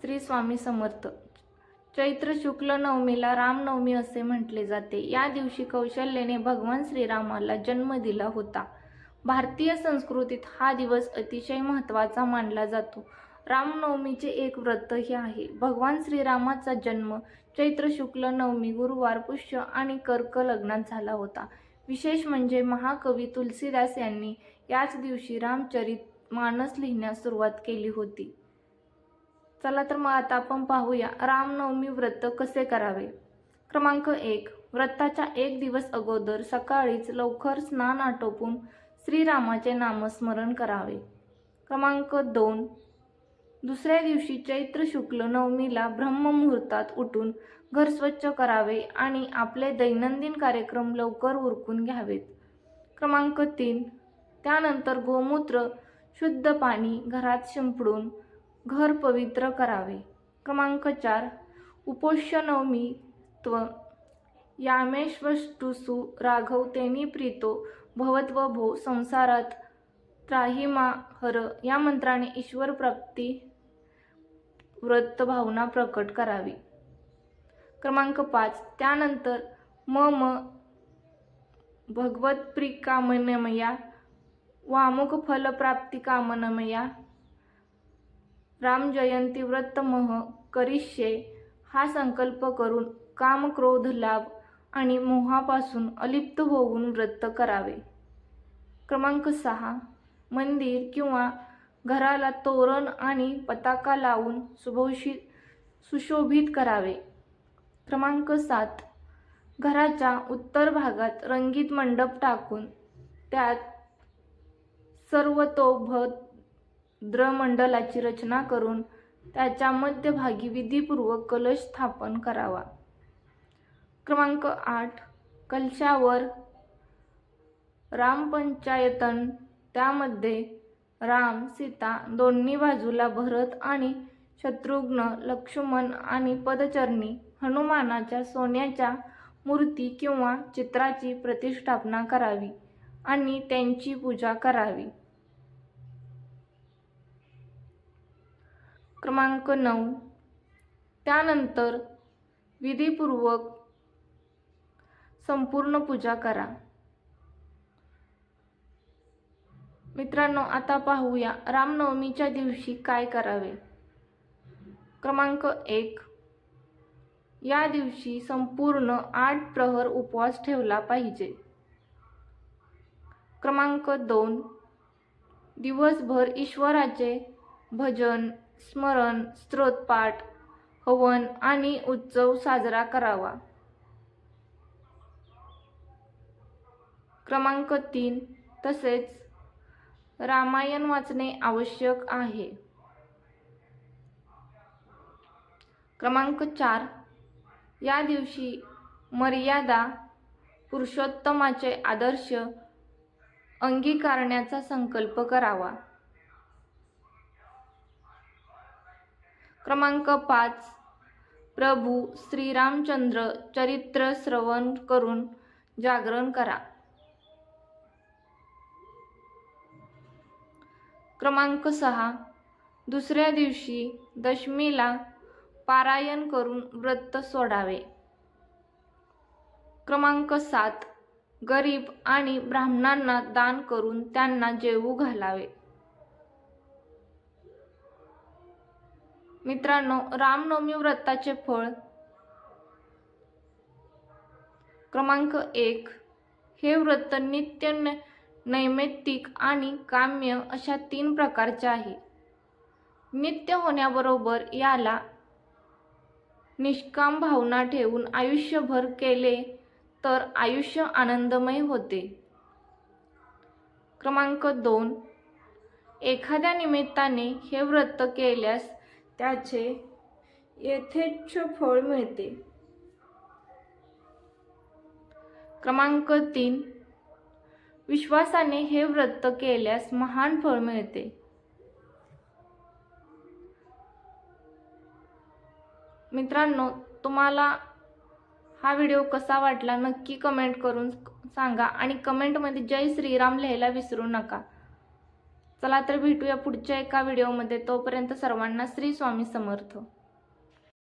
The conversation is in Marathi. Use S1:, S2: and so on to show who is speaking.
S1: श्री स्वामी समर्थ. चैत्र शुक्ल नवमीला रामनवमी असे म्हटले जाते. या दिवशी कौशल्याने भगवान श्रीरामाला जन्म दिला होता. भारतीय संस्कृतीत हा दिवस अतिशय महत्त्वाचा मानला जातो. रामनवमीचे एक व्रतही आहे. भगवान श्रीरामाचा जन्म चैत्र शुक्ल नवमी गुरुवार पुष्य आणि कर्क लग्नात झाला होता. विशेष म्हणजे महाकवी तुलसीदास यांनी याच दिवशी रामचरित मानस लिहिण्यास सुरुवात केली होती. चला तर मग आता आपण पाहूया रामनवमी व्रत कसे करावे? क्रमांक एक. व्रताच्या एक दिवस अगोदर सकाळीच लवकर स्नान आटोपून श्रीरामाचे नामस्मरण करावे. क्रमांक दोन. दुसऱ्या दिवशी चैत्र शुक्ल नवमीला ब्रह्ममुहूर्तात उठून घर स्वच्छ करावे आणि आपले दैनंदिन कार्यक्रम लवकर उरकून घ्यावेत. क्रमांक तीन. त्यानंतर गोमूत्र शुद्ध पाणी घरात शिंपडून घर पवित्र करावे. क्रमांक चार. उपोष्य नवमी त्व यामेश्वष्टुसु राघवतेनी प्रीतो भवत्व भो संसारात त्राहिमा हर या मंत्राने ईश्वर प्राप्ती व्रत भावना प्रकट करावी. क्रमांक पाच. त्यानंतर म म भगवत प्रिकामनमया वामुख फलप्राप्ती रामजयंती व्रतमह करिष्ये हा संकल्प करून काम क्रोध लाभ आणि मोहापासून अलिप्त होऊन व्रत करावे. क्रमांक सहा मंदिर किंवा घराला तोरण आणि पताका लावून सुभोषित सुशोभित करावे. क्रमांक सात घराच्या उत्तर भागात रंगीत मंडप टाकून त्यात द्रमंडलाची रचना करून त्याच्या मध्यभागी विधीपूर्वक कलश स्थापन करावा. क्रमांक आठ कलशावर रामपंचायतन त्यामध्ये राम सीता दोन्ही बाजूला भरत आणि शत्रुघ्न लक्ष्मण आणि पदचरणी हनुमानाच्या सोन्याच्या मूर्ती किंवा चित्राची प्रतिष्ठापना करावी आणि त्यांची पूजा करावी. क्रमांक नऊ. त्यानंतर विधीपूर्वक संपूर्ण पूजा करा. मित्रांनो आता पाहूया रामनवमीच्या दिवशी काय करावे? क्रमांक एक. या दिवशी संपूर्ण आठ प्रहर उपवास ठेवला पाहिजे. क्रमांक दोन. दिवसभर ईश्वराचे भजन स्मरण स्त्रोतपाठ हवन आणि उत्सव साजरा करावा. क्रमांक तीन तसेच रामायण वाचणे आवश्यक आहे. क्रमांक चार या दिवशी मर्यादा पुरुषोत्तमाचे आदर्श अंगीकारण्याचा संकल्प करावा. क्रमांक पाच. प्रभू श्रीरामचंद्र चरित्र श्रवण करून जागरण करा. क्रमांक सहा. दुसऱ्या दिवशी दशमीला पारायण करून व्रत सोडावे. क्रमांक सात. गरीब आणि ब्राह्मणांना दान करून त्यांना जेवू घालावे. मित्रांनो रामनवमी व्रताचे फळ. क्रमांक एक. हे व्रत नित्य न- नैमित्तिक आणि काम्य अशा तीन प्रकारचे आहे. नित्य होण्याबरोबर याला निष्काम भावना ठेवून आयुष्यभर केले तर आयुष्य आनंदमय होते. क्रमांक दोन. एखाद्या निमित्ताने हे व्रत केल्यास त्याचे यथेच्छ फळ मिळते. क्रमांक तीन. विश्वासाने हे व्रत केल्यास महान फळ मिळते. मित्रांनो तुम्हाला हा व्हिडिओ कसा वाटला नक्की कमेंट करून सांगा आणि कमेंटमध्ये जय श्रीराम लिहायला विसरू नका. चला तर भेटूया पुढच्या एका व्हिडिओमध्ये. तोपर्यंत सर्वांना श्री स्वामी समर्थ.